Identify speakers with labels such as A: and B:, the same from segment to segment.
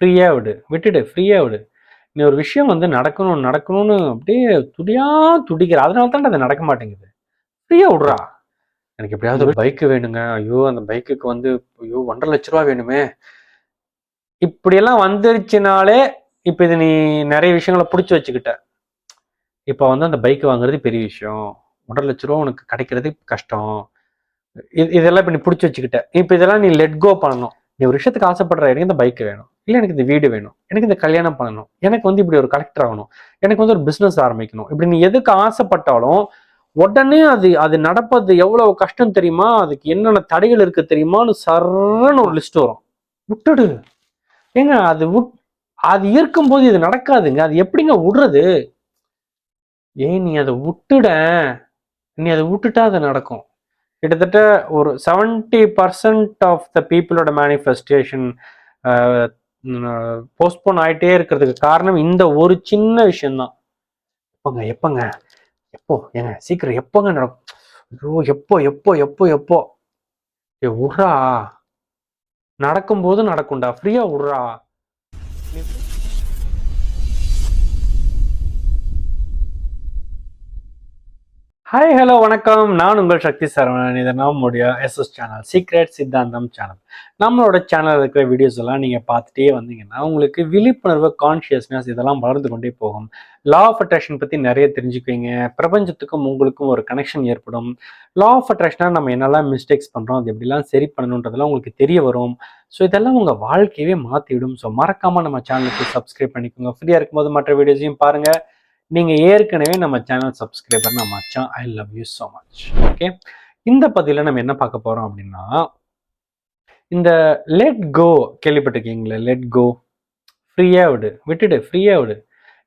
A: ஃப்ரீயாக விடு. விட்டுடு ஃப்ரீயாக விடு. நீ ஒரு விஷயம் வந்து நடக்கணும் நடக்கணும்னு அப்படியே துடியா துடிக்கிற. அதனால தான் அது நடக்க மாட்டேங்குது. ஃப்ரீயாக விட்றா. எனக்கு எப்படியாவது ஒரு பைக்கு வேணுங்க. ஐயோ அந்த பைக்குக்கு வந்து ஐயோ ஒன்றரை லட்ச ரூபா வேணுமே. இப்படியெல்லாம் வந்துருச்சுனாலே இப்போ இது நீ நிறைய விஷயங்களை பிடிச்சி வச்சுக்கிட்ட. இப்போ வந்து அந்த பைக் வாங்குறது பெரிய விஷயம். ஒன்றரை லட்ச ரூபா உனக்கு கிடைக்கிறது கஷ்டம். இது இதெல்லாம் இப்போ நீ பிடிச்சி வச்சுக்கிட்ட. இப்போ இதெல்லாம் நீ லெட் கோ பண்ணணும். நீ ஒரு விஷயத்துக்கு ஆசைப்படுற எனக்கு இந்த பைக் வேணும். இல்லை எனக்கு இந்த வீடு வேணும். எனக்கு இந்த கல்யாணம் பண்ணணும். எனக்கு வந்து இப்படி ஒரு கலெக்டர் ஆகணும். எனக்கு வந்து ஒரு பிஸ்னஸ் ஆரம்பிக்கணும். இப்படி நீ எதுக்கு ஆசைப்பட்டாலும் உடனே அது அது நடப்பது எவ்வளவு கஷ்டம் தெரியுமா? அதுக்கு என்னென்ன தடைகள் இருக்கு தெரியுமான்னு சரன்னு ஒரு லிஸ்ட் வரும். விட்டுடு. ஏங்க அது விட் அது இருக்கும்போது இது நடக்காதுங்க. அது எப்படிங்க விடுறது? ஏன் நீ அதை விட்டுட. நீ அதை விட்டுட்டா அது நடக்கும். கிட்டத்தட்ட ஒரு செவன்டி பர்சன்ட் ஆஃப் த பீப்புளோட மேனிஃபெஸ்டேஷன் போஸ்ட்போன் ஆகிட்டே இருக்கிறதுக்கு காரணம் இந்த ஒரு சின்ன விஷயம்தான். எப்போங்க எப்போங்க? எப்போ? ஏங்க சீக்கிரம் எப்போங்க நடக்கும் ஐயோ எப்போ எப்போ எப்போ எப்போ? ஏ விட்றா நடக்கும்போது நடக்கும்டா. ஃப்ரீயா விட்றா ஹாய் ஹலோ வணக்கம். நான் உங்கள் சக்தி சரவணன். இது நம்முடைய எஸ்எஸ் சேனல் சீக்ரெட் சித்தாந்தம் சேனல் நம்மளோட சேனலில் இருக்கிற வீடியோஸ் எல்லாம் நீங்கள் பார்த்துட்டே வந்தீங்கன்னா உங்களுக்கு விழிப்புணர்வு கான்ஷியஸ்னஸ் இதெல்லாம் வளர்ந்து கொண்டே போகும். லா ஆஃப் அட்ராக்ஷன் பற்றி நிறைய தெரிஞ்சுக்குவீங்க. பிரபஞ்சத்துக்கும் உங்களுக்கும் ஒரு கனெக்ஷன் ஏற்படும். லா ஆஃப் அட்ராக்ஷனாக நம்ம என்னெல்லாம் மிஸ்டேக்ஸ் பண்ணுறோம் அது எப்படிலாம் சரி பண்ணணுன்றதெல்லாம் உங்களுக்கு தெரிய வரும். ஸோ இதெல்லாம் உங்கள் வாழ்க்கையவே மாற்றிவிடும் ஸோ மறக்காமல் நம்ம சேனலுக்கு சப்ஸ்கிரைப் பண்ணிக்கோங்க. ஃப்ரீயாக இருக்கும்போது மற்ற வீடியோஸையும் பாருங்கள் நீங்கள் ஏற்கனவே நம்ம சேனல் சப்ஸ்கிரைபர் நம்ம மச்சான் I love you so much okay இந்த பதிவில் நம்ம என்ன பார்க்க போகிறோம் அப்படின்னா இந்த லெட் கோ கேள்விப்பட்டிருக்கீங்களே? லெட் கோ ஃப்ரீயாக விடு. விட்டுடு ஃப்ரீயாக விடு.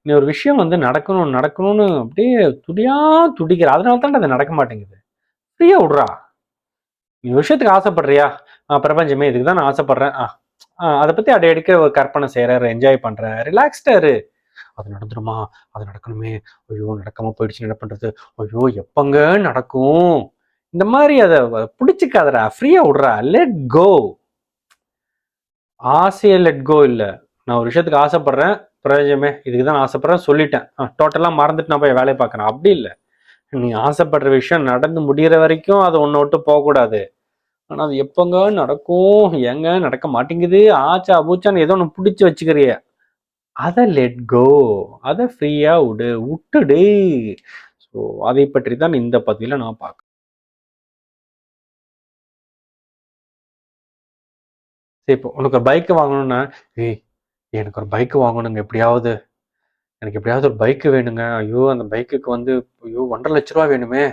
A: நீ ஒரு விஷயம் வந்து நடக்கணும் நடக்கணும்னு அப்படியே துடியா துடிக்கிற. அதனால தான் அது நடக்க மாட்டேங்குது. ஃப்ரீயாக விடுறா. நீ விஷயத்துக்கு ஆசைப்படுறியா? பிரபஞ்சமே இதுக்கு தான் நான் ஆசைப்படுறேன். ஆ ஆ, அதை பற்றி அடையடிக்க ஒரு கற்பனை செய்கிற என்ஜாய் பண்ணுற ரிலாக்ஸ்டாக இரு. அது நடந்துருமா? அது நடக்கணுமே. ஐயோ நடக்காம போயிடுச்சு என்ன பண்றது? ஐயோ எப்பங்க நடக்கும்? இந்த மாதிரி அதை பிடிச்சிக்காதரா ஃப்ரீயா விடுறா. லெட் கோ ஆசையை லெட் கோ இல்லை. நான் ஒரு விஷயத்துக்கு ஆசைப்படுறேன். பிரயோஜனமே. இதுக்கு தான் நான் ஆசைப்படுறேன் சொல்லிட்டேன். டோட்டலாக மறந்துட்டு நான் போய் வேலையை பார்க்குறேன். அப்படி இல்லை. நீ ஆசைப்படுற விஷயம் நடந்து முடிகிற வரைக்கும் அது ஒன்று விட்டு போகக்கூடாது. ஆனால் அது எப்போங்க நடக்கும்? எங்க நடக்க மாட்டேங்குது? ஆச்சா பூச்சான்னு ஏதோ ஒன்று பிடிச்சி வச்சுக்கிறிய. அதை லெட் கோ அதை ஃப்ரீயா விடு விட்டுடு. ஸோ அதை பற்றி தான் இந்த பதிவில் நான் பார்க்க சரி இப்போ உனக்கு ஒரு பைக்கு வாங்கணும்னா ஏய் எனக்கு ஒரு பைக்கு வாங்கணுங்க எப்படியாவது. எனக்கு எப்படியாவது ஒரு பைக்கு வேணுங்க. ஐயோ அந்த பைக்குக்கு வந்து ஐயோ ஒன்றரை லட்ச ரூபா வேணுமே.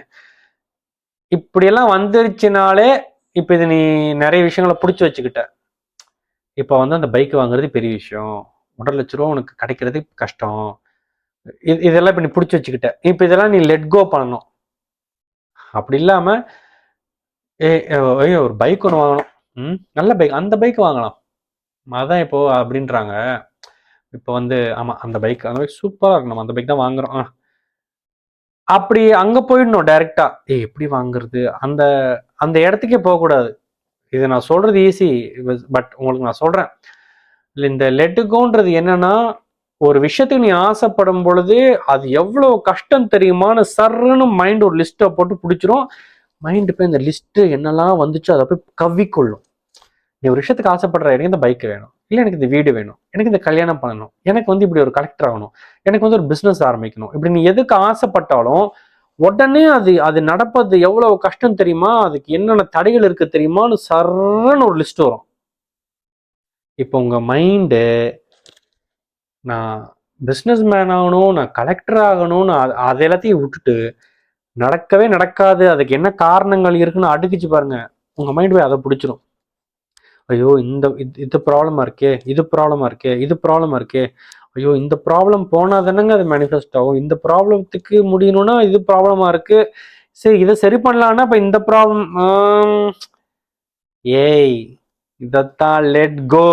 A: இப்படியெல்லாம் வந்துருச்சுனாலே இப்போ இது நீ நிறைய விஷயங்களை பிடிச்சி வச்சுக்கிட்ட. இப்போ வந்து அந்த பைக் வாங்குறது பெரிய விஷயம். ஒன்றரை லட்ச ரூபா உனக்கு கிடைக்கிறது கஷ்டம். இது இதெல்லாம் இப்போ நீ பிடிச்சி வச்சுக்கிட்ட. இப்போ இதெல்லாம் நீ லெட் கோ பண்ணணும். அப்படி இல்லாமல் ஏ ஐயோ ஒரு பைக் ஒன்று வாங்கணும். ம் நல்ல பைக் அந்த பைக் வாங்கலாம். அதான் இப்போ அப்படின்றாங்க. இப்போ வந்து ஆமாம் அந்த பைக் அந்த பைக் சூப்பராக இருக்கும். நம்ம அந்த பைக் தான் வாங்குறோம். ஆ. அப்படி அங்கே போயிடணும் டைரக்டா ஏ எப்படி வாங்குறது? அந்த அந்த இடத்துக்கே போகக்கூடாது. இது நான் சொல்றது ஈஸி பட் உங்களுக்கு நான் சொல்றேன். இந்த லெட்டுகோன்றது என்னன்னா ஒரு விஷயத்துக்கு நீ ஆசைப்படும் பொழுது அது எவ்வளோ கஷ்டம் தெரியுமான்னு சர்ன்னு மைண்ட் ஒரு லிஸ்ட்டை போட்டு பிடிச்சிரும். மைண்டு போய் இந்த லிஸ்ட்டு என்னெல்லாம் வந்துச்சோ அதை போய் கவ்விக்கொள்ளும். நீ ஒரு விஷயத்துக்கு ஆசைப்படுற எனக்கு இந்த பைக் வேணும். இல்லை எனக்கு இந்த வீடு வேணும். எனக்கு இந்த கல்யாணம் பண்ணணும். எனக்கு வந்து இப்படி ஒரு கலெக்டர் ஆகணும். எனக்கு வந்து ஒரு பிஸ்னஸ் ஆரம்பிக்கணும். இப்படி நீ எதுக்கு ஆசைப்பட்டாலும் உடனே அது அது நடப்பது எவ்வளவு கஷ்டம் தெரியுமா? அதுக்கு என்னென்ன தடைகள் இருக்குது தெரியுமான்னு சர்ன்னு ஒரு லிஸ்ட் வரும். இப்போ உங்கள் மைண்டு நான் பிஸ்னஸ் மேன் ஆகணும் நான் கலெக்டர் ஆகணும்னு அது- அது எல்லாத்தையும் விட்டுட்டு நடக்கவே நடக்காது. அதுக்கு என்ன காரணங்கள் இருக்குன்னு அடுக்கிச்சு பாருங்க. உங்கள் மைண்ட் போய் அதை பிடிச்சிரும். ஐயோ இந்த இது- இது இருக்கே இது ப்ராப்ளமாக இருக்கே இது ப்ராப்ளமாக இருக்கே. ஐயோ இந்த ப்ராப்ளம் போனால் தானேங்க அது மேனிஃபெஸ்ட் ஆகும். இந்த ப்ராப்ளத்துக்கு முடியணும்னா இது ப்ராப்ளமாக இருக்குது சரி இதை சரி பண்ணலான்னா இப்போ இந்த ப்ராப்ளம் ஏய் இதத்தான் லெட் கோ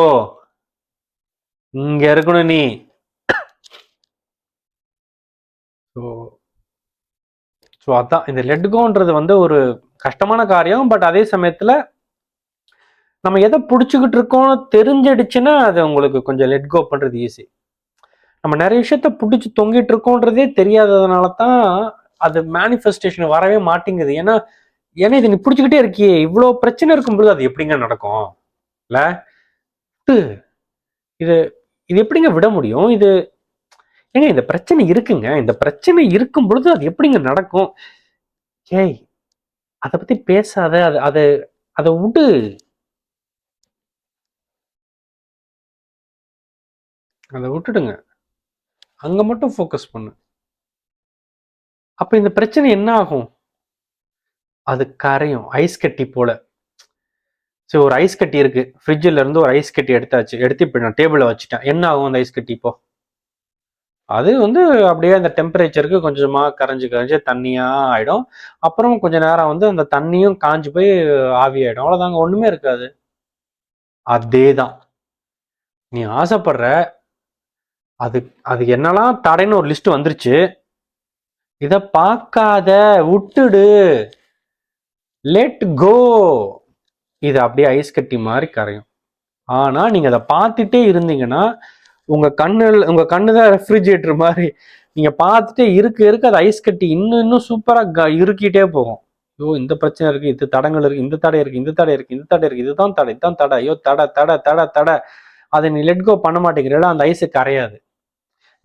A: இங்க இருக்கணும் நீ. ஸோ ஸோ அதான் இந்த லெட் கோன்றது வந்து ஒரு கஷ்டமான காரியம் பட் அதே சமயத்துல நம்ம எதை பிடிச்சிக்கிட்டு இருக்கோம்னு தெரிஞ்சிடுச்சுன்னா அது உங்களுக்கு கொஞ்சம் லெட் கோ பண்றது ஈஸி நம்ம நிறைய விஷயத்த பிடிச்சி தொங்கிட்டு இருக்கோன்றதே தெரியாததுனால தான் அது மேனிஃபெஸ்டேஷன் வரவே மாட்டேங்குது. ஏன்னா ஏன்னா இது நீ பிடிச்சிக்கிட்டே இருக்கியே. இவ்வளோ பிரச்சனை இருக்கும்போது அது எப்படிங்க நடக்கும்? இது இது எப்படிங்க விட முடியும்? இது ஏங்க இந்த பிரச்சனை இருக்குங்க. இந்த பிரச்சனை இருக்கும் பொழுது அது எப்படிங்க நடக்கும்? ஏய் அதை பத்தி பேசாத அது அதை அதை விடு அதை விட்டுடுங்க. அங்க மட்டும் ஃபோக்கஸ் பண்ணு. அப்ப இந்த பிரச்சனை என்ன ஆகும்? அது கரையும் ஐஸ் கட்டி போல. சரி ஒரு ஐஸ் கட்டி இருக்கு. ஃப்ரிட்ஜில் இருந்து ஒரு ஐஸ் கட்டி எடுத்தாச்சு. எடுத்து இப்போ நான் டேபிளில் வச்சுட்டேன். என்ன ஆகும் அந்த ஐஸ் கட்டி இப்போ? அது வந்து அப்படியே அந்த டெம்பரேச்சருக்கு கொஞ்சமாக கரைஞ்சி கரைஞ்சு தண்ணியாக ஆகிடும் அப்புறம் கொஞ்சம் நேரம் வந்து அந்த தண்ணியும் காஞ்சி போய் ஆவி ஆகிடும் அவ்வளோதாங்க ஒன்றுமே இருக்காது. அதே தான் நீ ஆசைப்படுற அது அது என்னெல்லாம் தடைன்னு ஒரு லிஸ்ட் வந்துருச்சு. இதை பார்க்காத விட்டுடு. லெட் கோ இது அப்படியே ஐஸ் கட்டி மாதிரி கரையும். ஆனால் நீங்கள் அதை பார்த்துட்டே இருந்தீங்கன்னா உங்கள் கண்ணு உங்கள் கண்ணு தான் ரெஃப்ரிஜிரேட்டர் மாதிரி. நீங்கள் பார்த்துட்டே இருக்க இருக்க அது ஐஸ் கட்டி இன்னும் இன்னும் சூப்பராக க- இறுக்கிட்டே போகும். ஐயோ இந்த பிரச்சனை இருக்குது இது தடங்கள் இருக்குது இந்த தடை இருக்குது இந்த தடை இருக்குது இந்த தடை இருக்குது இதுதான் தடை இதுதான் தடை ஐயோ தடை தடை தடை தடை. அதை நீ லெட் கோ பண்ண மாட்டேங்கிறல அந்த ஐஸு கரையாது.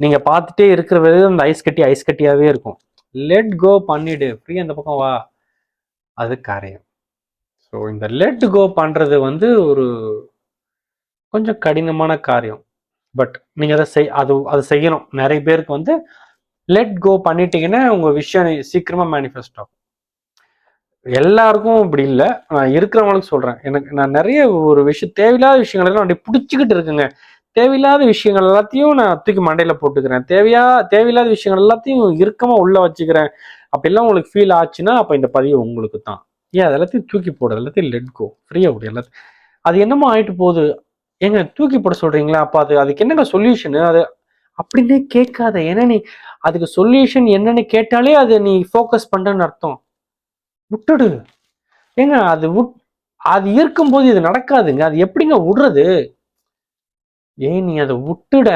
A: நீங்கள் பார்த்துட்டே இருக்கிற வரையும் அந்த ஐஸ் கட்டி ஐஸ் கட்டியாகவே இருக்கும். லெட் கோ பண்ணிடு ஃப்ரீ அந்த பக்கம் வா. அது கரையும். ஸோ இந்த லெட் கோ பண்ணுறது வந்து ஒரு கொஞ்சம் கடினமான காரியம். பட் நீங்கள் அதை செய் அது அதை செய்யணும். நிறைய பேருக்கு வந்து லெட் கோ பண்ணிட்டீங்கன்னா உங்கள் விஷயம் சீக்கிரமாக மேனிஃபெஸ்ட் ஆகும். எல்லாருக்கும் இப்படி இல்லை. நான் இருக்கிறவங்களுக்கு சொல்கிறேன் எனக்கு நான் நிறைய ஒரு விஷயம் தேவையில்லாத விஷயங்களெல்லாம் அப்படி பிடிச்சிக்கிட்டு இருக்குங்க. தேவையில்லாத விஷயங்கள் எல்லாத்தையும் நான் தூக்கி மண்டையில் போட்டுக்கிறேன். தேவையா தேவையில்லாத விஷயங்கள் எல்லாத்தையும் இறுக்கமாக உள்ளே வச்சுக்கிறேன். அப்படிலாம் உங்களுக்கு ஃபீல் ஆச்சுன்னா அப்போ இந்த பதிவு உங்களுக்கு தான் ஏன் அது எல்லாத்தையும் தூக்கி போடு எல்லாத்தையும் லெட் கோ ஃப்ரீயாக விடு எல்லாத்தையும். அது என்னமோ ஆயிட்டு போகுது. ஏங்க தூக்கி போட சொல்றீங்களா? அப்போ அது அதுக்கு என்னங்க சொல்யூஷனு அது அப்படின்னே கேட்காத. ஏன்னா நீ அதுக்கு சொல்யூஷன் என்னன்னு கேட்டாலே அது நீ ஃபோக்கஸ் பண்ணுறன்னு அர்த்தம். விட்டுடு. ஏங்க அது விட் அது இருக்கும்போது இது நடக்காதுங்க. அது எப்படிங்க விடுறது? ஏன் நீ அதை விட்டுட.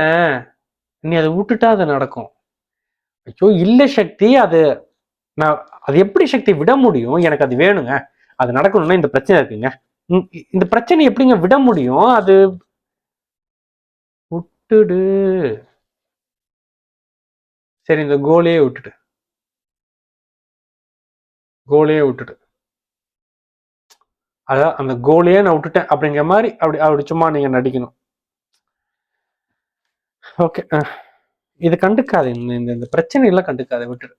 A: நீ அதை விட்டுட்டா அது நடக்கும். ஐயோ இல்லை சக்தி அது நான் அது எப்படி சக்தி விட முடியும்? எனக்கு அது வேணுங்க. அது நடக்கணும்னா இந்த பிரச்சனை இருக்குங்க. இந்த பிரச்சனை எப்படிங்க விட முடியும்? அது விட்டுடு. சரி இந்த கோலையே விட்டுடு. கோலையே விட்டுடு. அதான் அந்த கோலையே நான் விட்டுட்டேன் அப்படிங்கிற மாதிரி அப்படி அப்படி சும்மா நீங்க நடிக்கணும். ஓகே இது கண்டுக்காது இந்த இந்த பிரச்சனை எல்லாம் கண்டுக்காது விட்டுடு.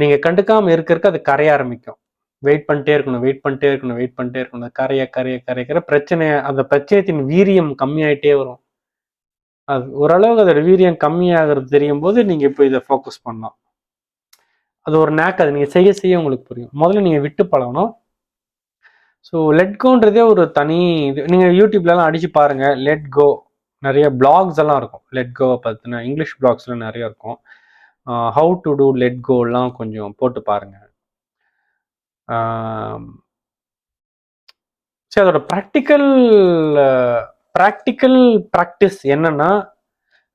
A: நீங்க கண்டுக்காம இருக்க இருக்க அது கரைய ஆரம்பிக்கும். வெயிட் பண்ணிட்டே இருக்கணும் வெயிட் பண்ணிட்டே இருக்கணும் வெயிட் பண்ணிட்டே இருக்கணும். அது கரைய கரைய கரைக்கிற பிரச்சனை அந்த பிரச்சனையத்தின் வீரியம் கம்மியாயிட்டே வரும். அது ஓரளவுக்கு அதோட வீரியம் கம்மியாகிறது தெரியும் போது நீங்க இப்போ இதை ஃபோக்கஸ் பண்ணலாம். அது ஒரு நேக் அது நீங்க செய்ய செய்ய உங்களுக்கு புரியும். முதல்ல நீங்க விட்டு பழகணும். ஸோ லெட் கோன்றதே ஒரு தனி இது. நீங்க யூடியூப்லலாம் அடிச்சு பாருங்க. லெட் கோ நிறைய பிளாக்ஸ் எல்லாம் இருக்கும். லெட் கோவை பத்தின இங்கிலீஷ் பிளாக்ஸ்லாம் நிறைய இருக்கும். ஹவு டு டூ லெட் கோலாம் கொஞ்சம் போட்டு பாருங்க. சரி அதோட ப்ராக்டிக்கல் ப்ராக்டிக்கல் ப்ராக்டிஸ் என்னன்னா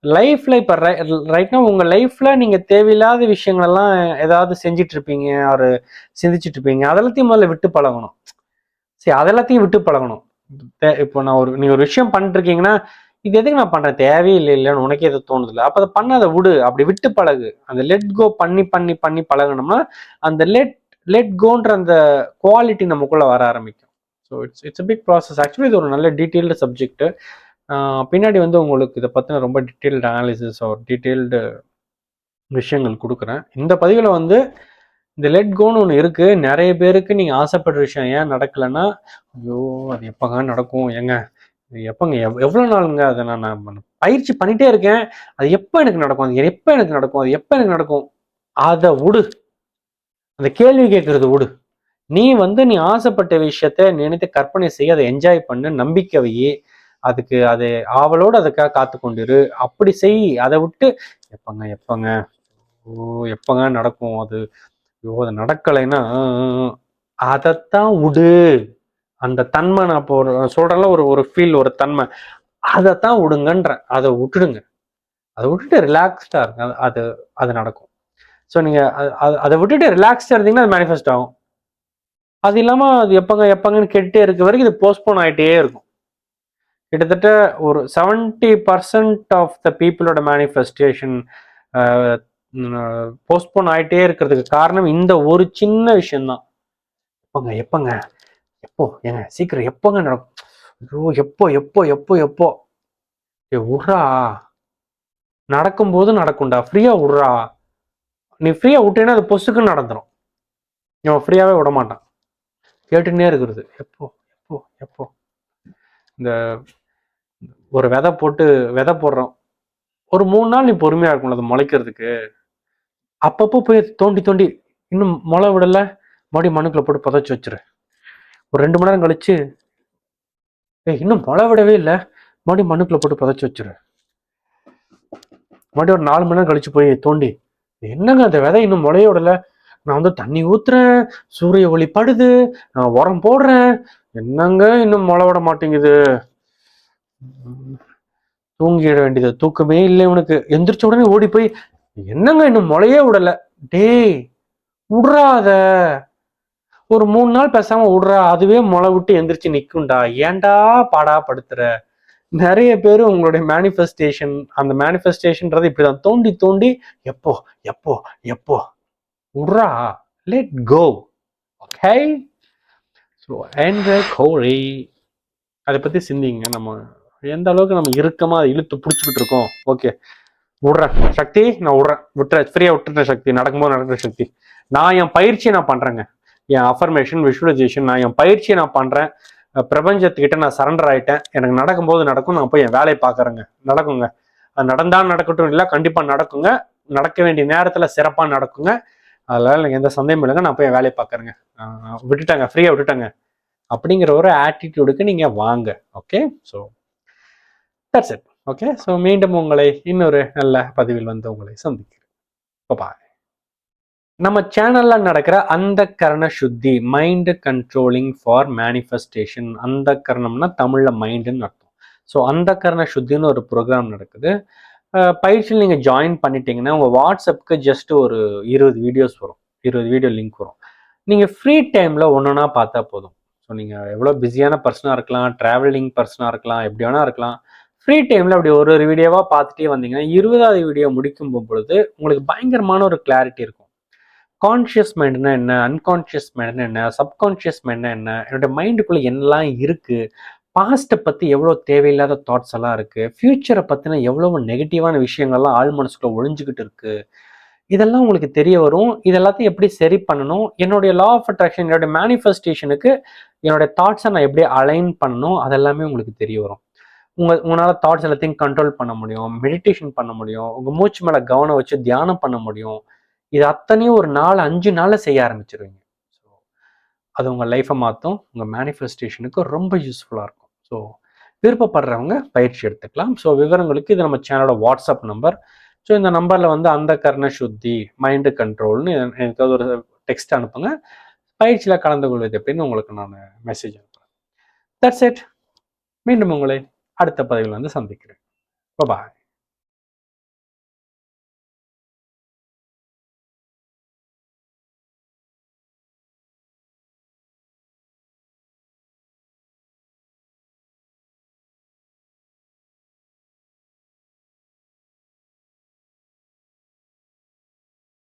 A: லைஃப்ல இப்போ ரைட்னா உங்க லைஃப்ல நீங்க தேவையில்லாத விஷயங்களெல்லாம் ஏதாவது செஞ்சிட்டு இருப்பீங்க ஒரு சிந்திச்சிட்டு இருப்பீங்க அதெல்லாத்தையும் முதல்ல விட்டு பழகணும். சரி அதெல்லாத்தையும் விட்டு பழகணும். இப்போ நான் ஒரு நீங்க ஒரு விஷயம் பண்ணிட்டுருக்கீங்கன்னா இது எதுக்கு நான் பண்ணுறேன் தேவையில்லை இல்லைன்னு உனக்கே எது தோணுதில்ல. அப்போ அதை பண்ணாத விடு. அப்படி விட்டு பழகு. அந்த லெட் கோ பண்ணி பண்ணி பண்ணி பழகணும்னா அந்த லெட் லெட் கோன்ற அந்த குவாலிட்டி நமக்குள்ளே வர ஆரம்பிக்கும். So it's it's big process actually இது ஒரு நல்ல டீட்டெயில்டு சப்ஜெக்ட்டு பின்னாடி வந்து உங்களுக்கு இதை பற்றின ரொம்ப டீட்டெயில்டு அனாலிசிஸ் ஒரு டீட்டெயில்டு விஷயங்கள் கொடுக்குறேன். இந்த பதிவில் வந்து இந்த லெட் கோன்னு ஒன்று இருக்குது நிறைய பேருக்கு நீங்கள் ஆசைப்படுற விஷயம் ஏன் நடக்கலைன்னா ஐயோ அது எப்போங்க நடக்கும். ஏங்க எப்போங்க எவ் எவ்வளோ நாளுங்க அதை நான் நான் பயிற்சி பண்ணிட்டே இருக்கேன். அது எப்போ எனக்கு நடக்கும்? அது எப்போ எனக்கு நடக்கும்? அது எப்போ எனக்கு நடக்கும்? அதை விடு. அந்த கேள்வி கேட்கறது விடு. நீ வந்து நீ ஆசைப்பட்ட விஷயத்த நினைத்து கற்பனை செய்ய அதை என்ஜாய் பண்ணு நம்பிக்கை வை. அதுக்கு அது ஆவலோடு அதுக்காக காத்து கொண்டிரு. அப்படி செய். அதை விட்டு எப்பங்க எப்பங்க? ஓ எப்பங்க நடக்கும் அது? ஐயோ அது நடக்கலைன்னா அதைத்தான் விடு. அந்த தன்மை நான் இப்போ ஒரு சொல்றேன்ல ஒரு ஒரு ஃபீல் ஒரு தன்மை. அதைத்தான் விடுங்கன்ற. அதை விட்டுடுங்க. அதை விட்டுட்டு ரிலாக்ஸ்டா இருங்க. அது- அது அது நடக்கும். ஸோ நீங்க அதை விட்டுட்டு ரிலாக்ஸ்டா இருந்தீங்கன்னா அது மேனிஃபெஸ்ட் ஆகும். அது இல்லாம அது எப்பங்க எப்பங்கன்னு கேட்டுட்டே இருக்க வரைக்கும் இது போஸ்ட்போன் ஆகிட்டே இருக்கும். கிட்டத்தட்ட ஒரு செவன்டி பர்சன்ட் ஆஃப் த பீப்புளோட மேனிஃபெஸ்டேஷன் போஸ்ட்போன் ஆகிட்டே இருக்கிறதுக்கு காரணம் இந்த ஒரு சின்ன விஷயம்தான். எப்பங்க எப்பங்க? எப்போ? ஏங்க சீக்கிரம் எப்போங்க நடக்கும்? ஐயோ எப்போ எப்போ எப்போ எப்போ? ஏ விட்றா நடக்கும்போது நடக்கும்டா. ஃப்ரீயா விட்றா நீ ஃப்ரீயா விட்டேன்னா அது பொசுக்குன்னு நடந்துடும் இவன் ஃப்ரீயாவே விட மாட்டான். கேட்டுன்னே இருக்கிறது. எப்போ எப்போ எப்போ? இந்த ஒரு விதை போட்டு விதை போடுறோம். ஒரு மூணு நாள் நீ பொறுமையா இருக்கும்ல அது முளைக்கிறதுக்கு. அப்பப்போ போய் தோண்டி தோண்டி இன்னும் முளை விடல. மறுபடியும் மண்ணுக்குள்ள போட்டு புதைச்சி வச்சிரு. ஒரு ரெண்டு மணி நேரம் கழிச்சு ஏய் இன்னும் முளை விடவே இல்லை. மறுபடியும் மண்ணுக்குள்ள போட்டு புதைச்சி வச்சிரு. மறுபடியும் ஒரு நாலு மணி நேரம் கழிச்சு போய் தோண்டி என்னங்க அந்த விதை இன்னும் முளைய விடல? நான் வந்து தண்ணி ஊத்துறேன் சூரிய ஒளி படுது நான் உரம் போடுறேன். என்னங்க இன்னும் முளை விட மாட்டேங்குது? தூங்கிட வேண்டியது தூக்கமே இல்லை உனக்கு. எந்திரிச்ச உடனே ஓடி போய் என்னங்க இன்னும் முளையே விடல? டேய் விடுறாத ஒரு மூணு நாள் பேசாம விட்றா அதுவே முளை விட்டு எந்திரிச்சு நிற்கும்டா ஏன்டா பாடா படுத்துற? நிறைய பேர் உங்களுடைய மேனிஃபெஸ்டேஷன் அந்த மேனிஃபெஸ்டேஷன்ன்றது இப்படிதான். தோண்டி தோண்டி எப்போ எப்போ எப்போ? விடுறா. லெட் கோ ஓகே ஸோ என்ற கோழி. அதை பத்தி சிந்திங்க. நம்ம எந்த அளவுக்கு நம்ம இறுக்கமா அதை இழுத்து பிடிச்சிக்கிட்டு இருக்கோம். ஓகே விட்றேன் சக்தி நான் விட்றேன். விட்டுறேன் ஃப்ரீயா விட்டுறேன் சக்தி. நடக்கும்போது நடக்கிற சக்தி. நான் என் பயிற்சியை நான் பண்றேங்க. என் அஃபர்மேஷன் விஷுவலைசேஷன் நான் என் பயிற்சியை நான் பண்ணுறேன் பிரபஞ்சத்துக்கிட்ட நான் சரண்டர் ஆகிட்டேன் எனக்கு நடக்கும்போது நடக்கும் நான் போய் என் வேலையை பார்க்குறேங்க. நடக்குங்க. அது நடக்கட்டும் இல்லை கண்டிப்பாக நடக்குங்க. நடக்க வேண்டிய நேரத்தில் சிறப்பாக நடக்குங்க. அதனால் எனக்கு எந்த சந்தேகம் இல்லைங்க. நான் போய் என் வேலையை பார்க்குறேங்க. விட்டுட்டாங்க. ஃப்ரீயாக விட்டுட்டாங்க. அப்படிங்கிற ஒரு ஆட்டிடியூடுக்கு நீங்கள் வாங்க. Okay so that's it okay so மீண்டும் உங்களை இன்னொரு நல்ல பதிவில் வந்து உங்களை சந்திக்கிறேன். பாய் நம்ம சேனல்ல நடக்கிற அந்த கரண சுத்தி மைண்ட் கண்ட்ரோலிங் ஃபார் மேனிஃபெஸ்டேஷன் அந்த கரணம்னா தமிழ்ல மைண்டுன்னு அர்த்தம். ஸோ அந்த கரண சுத்தின்னு ஒரு ப்ரோக்ராம் நடக்குது. பயிற்சியில் நீங்கள் ஜாயின் பண்ணிட்டீங்கன்னா உங்கள் வாட்ஸ்அப்புக்கு ஜஸ்ட் ஒரு இருபது வீடியோஸ் வரும். இருபது வீடியோ லிங்க் வரும். நீங்கள் ஃப்ரீ டைமில் ஒன்றுனா பார்த்தா போதும். ஸோ நீங்கள் எவ்வளோ பிஸியான பர்சனாக இருக்கலாம் ட்ராவலிங் பர்சனாக இருக்கலாம் எப்படி வேணா இருக்கலாம். ஃப்ரீ டைமில் அப்படி ஒரு ஒரு வீடியோவாக பார்த்துட்டே வந்தீங்கன்னா இருபதாவது வீடியோ முடிக்கும் பொழுது உங்களுக்கு பயங்கரமான ஒரு கிளாரிட்டி இருக்கும். கான்ஷியஸ் மைண்ட்னா என்ன? அன்கான்ஷியஸ் மைண்ட்னா என்ன? சப்கான்ஷியஸ் மைண்ட்னா என்ன? என்னோட மைண்டுக்குள்ளே என்னெல்லாம் இருக்குது பாஸ்ட்டை பற்றி எவ்வளோ தேவையில்லாத தாட்ஸ் எல்லாம் இருக்குது ஃப்யூச்சரை பற்றின எவ்வளோ நெகட்டிவான விஷயங்கள்லாம் ஆள் மனசுக்குள்ள ஒளிஞ்சுக்கிட்டு இருக்குது இதெல்லாம் உங்களுக்கு தெரிய வரும். இதெல்லாத்தையும் எப்படி சரி பண்ணணும்? என்னுடைய லா ஆஃப் அட்ராக்ஷன் என்னுடைய மேனிஃபெஸ்டேஷனுக்கு என்னுடைய தாட்ஸை நான் எப்படி அலைன் பண்ணணும்? அதெல்லாமே உங்களுக்கு தெரிய வரும். உங்கள் உங்களால் தாட்ஸ் எல்லாத்தையும் கண்ட்ரோல் பண்ண முடியும். மெடிடேஷன் பண்ண முடியும். உங்கள் மூச்சு மேலே கவனம் வச்சு தியானம் பண்ண முடியும். இது அத்தனையும் ஒரு நாலு அஞ்சு நாளில் செய்ய ஆரம்பிச்சிருவீங்க. ஸோ அது உங்கள் லைஃப்பை மாற்றும் உங்கள் மேனிஃபெஸ்டேஷனுக்கு ரொம்ப யூஸ்ஃபுல்லாக இருக்கும். ஸோ விருப்பப்படுறவங்க பயிற்சி எடுத்துக்கலாம். ஸோ விவரங்களுக்கு இது நம்ம சேனலோட வாட்ஸ்அப் நம்பர் ஸோ இந்த நம்பரில் வந்து அந்த கர்ண சுத்தி மைண்டு கண்ட்ரோல்னு எனக்கு ஒரு டெக்ஸ்ட் அனுப்புங்க. பயிற்சியில் கலந்து கொள்வது எப்படின்னு உங்களுக்கு நான் மெசேஜ் அனுப்புகிறேன் தட்ஸ் இட் மீண்டும் உங்களை அடுத்த பதவியில் வந்து சந்திக்கிறேன். பாய்